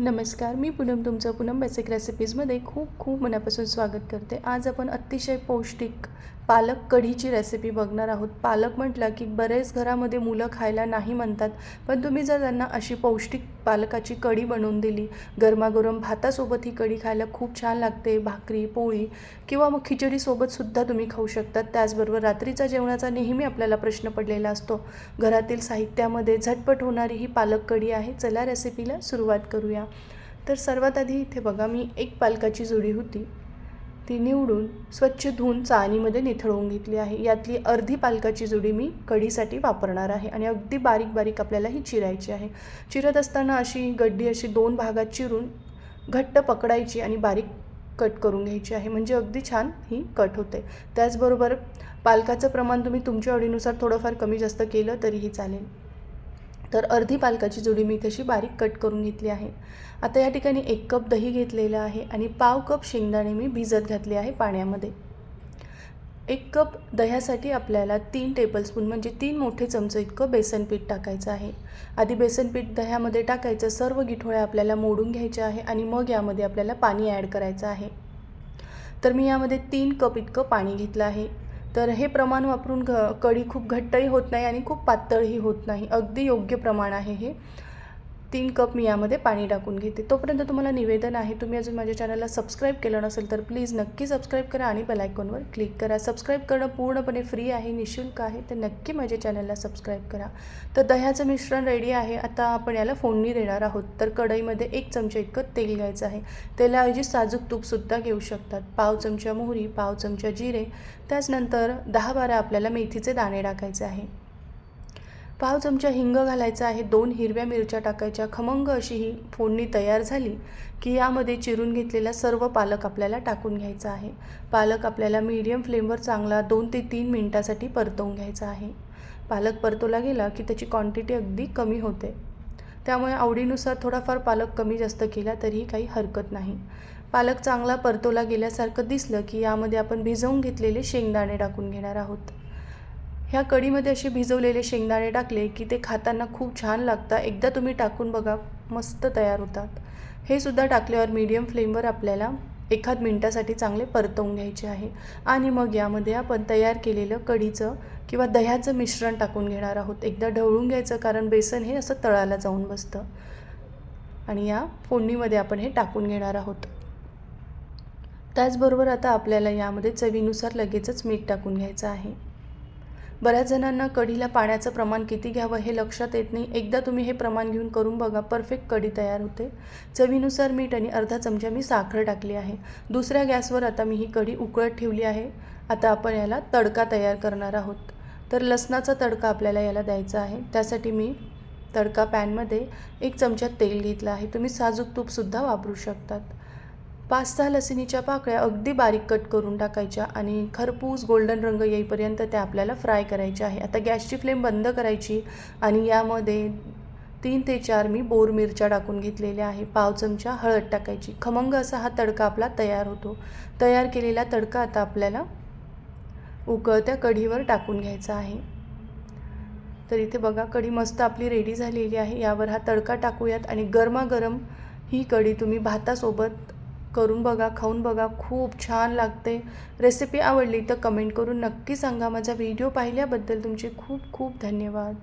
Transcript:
नमस्कार मी पूनम तुमचं पूनम बेसिक रेसिपीजमध्ये खूप खूप मनापासून स्वागत करते. आज आपण अतिशय पौष्टिक पालक कढीची रेसिपी बघणार आहोत. पालक म्हटलं की बरेच घरामध्ये मुलं खायला नाही म्हणतात पण तुम्ही जर त्यांना अशी पौष्टिक पालकाची कढी बनवून दिली गरमागरम भातासोबत ही कढी खायला खूप छान लागते भाकरी पोळी किंवा मग खिचडीसोबतसुद्धा तुम्ही खाऊ शकतात त्याचबरोबर रात्रीचा जेवणाचा नेहमी आपल्याला प्रश्न पडलेला असतो. घरातील साहित्यामध्ये झटपट होणारी ही पालक कढी आहे. चला रेसिपीला सुरुवात करूया. तर सर्वात आधी इथे बघा मी एक पालकाची जुडी होती. ती निवडून स्वच्छ धुवून चाळणीमध्ये निथळवून घेतली आहे. यातली अर्धी पालकाची जुडी मी कढीसाठी वापरणार आहे आणि अगदी बारीक बारीक आपल्याला ही चिरायची आहे. चिरत असताना अशी गड्डी अशी दोन भागात चिरून घट्ट पकडायची आणि बारीक कट करून घ्यायची आहे. म्हणजे अगदी छान ही कट होते. त्याचबरोबर पालकाचं प्रमाण तुम्ही तुमच्या आवडीनुसार थोडंफार कमी जास्त केलं तरीही चालेल. तर अर्धी पालकाची जोडी मी तशी बारीक कट करून घेतली आहे. आता या ठिकाणी एक कप दही घेतलेलं आहे आणि पाव कप शेंगदाणे मी भिजत घातले आहे पाण्यामध्ये. एक कप दह्यासाठी आपल्याला तीन टेबलस्पून म्हणजे तीन मोठे चमचे इतकं बेसन पीठ टाकायचं आहे. आधी बेसन पीठ दह्यामध्ये टाकायचं सर्व गिठोळ्या आपल्याला मोडून घ्यायच्या आहे आणि मग यामध्ये आपल्याला पाणी ॲड करायचं आहे. तर मी यामध्ये तीन कप इतकं पाणी घेतलं आहे. तर हे प्रमाण वापरून घ कढी खूप घट्टही होत नाही आणि खूप पातळही होत नाही. अगदी योग्य प्रमाण आहे हे. तीन कप मी यामध्ये पाणी टाकून घेते. तोपर्यंत तुम्हाला निवेदन आहे तुम्ही अजून माझ्या चॅनलला सबस्क्राईब केलं नसेल तर प्लीज नक्की सबस्क्राईब करा आणि बेलायकॉनवर क्लिक करा. सबस्क्राईब करणं पूर्णपणे फ्री आहे निशुल्क आहे तर नक्की माझ्या चॅनलला सबस्क्राईब करा. तर दह्याचं मिश्रण रेडी आहे. आता आपण याला फोडणी देणार आहोत. तर कढईमध्ये एक चमचा इतकं तेल घ्यायचं आहे. तेलाऐवजी साजूक तूपसुद्धा घेऊ शकतात. पाव चमचा मोहरी पाव चमचा जिरे. त्याचनंतर दहा बारा आपल्याला मेथीचे दाणे टाकायचे आहे. पाव चमचा हिंग घालायचा आहे. दोन हिरव्या मिरच्या टाकायच्या. खमंग अशी ही फोडणी तयार झाली की यामध्ये चिरून घेतलेला सर्व पालक आपल्याला टाकून घ्यायचा आहे. पालक आपल्याला मीडियम फ्लेमवर चांगला दोन ते तीन मिनटासाठी परतवून घ्यायचा आहे. पालक परतवला गेला की त्याची क्वांटिटी अगदी कमी होते. त्यामुळे आवडीनुसार थोडाफार पालक कमी जास्त केला तरीही काही हरकत नाही. पालक चांगला परतवला गेल्यासारखं दिसलं की यामध्ये आपण भिजवून घेतलेले शेंगदाणे टाकून घेणार आहोत. ह्या कढीमध्ये असे भिजवलेले शेंगदाणे टाकले की ते खाताना खूप छान लागतात. एकदा तुम्ही टाकून बघा मस्त तयार होतात. हे सुद्धा टाकल्यावर मीडियम फ्लेमवर आपल्याला एखाद मिनटासाठी चांगले परतवून घ्यायचे आहे. आणि मग यामध्ये आपण तयार केलेलं कढीचं किंवा दह्याचं मिश्रण टाकून घेणार आहोत. एकदा ढवळून घ्यायचं कारण बेसन हे असं तळाला जाऊन बसतं. आणि या फोडणीमध्ये आपण हे टाकून घेणार आहोत. त्याचबरोबर आता आपल्याला यामध्ये चवीनुसार लगेचच मीठ टाकून घ्यायचं आहे. बऱ्याच जणांना कढीला पाण्याचं प्रमाण किती घ्यावं हे लक्षात येत नाही. एकदा तुम्ही हे प्रमाण घेऊन करून बघा. परफेक्ट कढी तयार होते. चवीनुसार मीठ आणि अर्धा चमचा मी साखर टाकली आहे. दुसऱ्या गॅसवर आता मी ही कढी उकळत ठेवली आहे. आता आपण याला तडका तयार करणार आहोत. तर लसणाचा तडका आपल्याला याला द्यायचा आहे. त्यासाठी मी तडका पॅनमध्ये एक चमचा तेल घेतलं आहे. तुम्ही साजूक तूपसुद्धा वापरू शकतात. पाच सहा लसणीच्या पाकळ्या अगदी बारीक कट करून टाकायच्या आणि खरपूस गोल्डन रंग येईपर्यंत त्या आपल्याला फ्राय करायच्या आहे. आता गॅसची फ्लेम बंद करायची आणि यामध्ये तीन ते चार मी बोर मिरच्या टाकून घेतलेल्या आहे. पाव चमचा हळद टाकायची. खमंग असा हा तडका आपला तयार होतो. तयार केलेला तडका आता आपल्याला उकळत्या कढीवर टाकून घ्यायचा आहे. तर इथे बघा कढी मस्त आपली रेडी झालेली आहे. यावर हा तडका टाकूयात आणि गरमागरम ही कढी तुम्ही भातासोबत करून बघा खाऊन बघा. खूप छान लागते. रेसिपी आवडली तर कमेंट करून नक्की सांगा. माझा व्हिडिओ पाहिल्याबद्दल तुमचे खूप खूप धन्यवाद.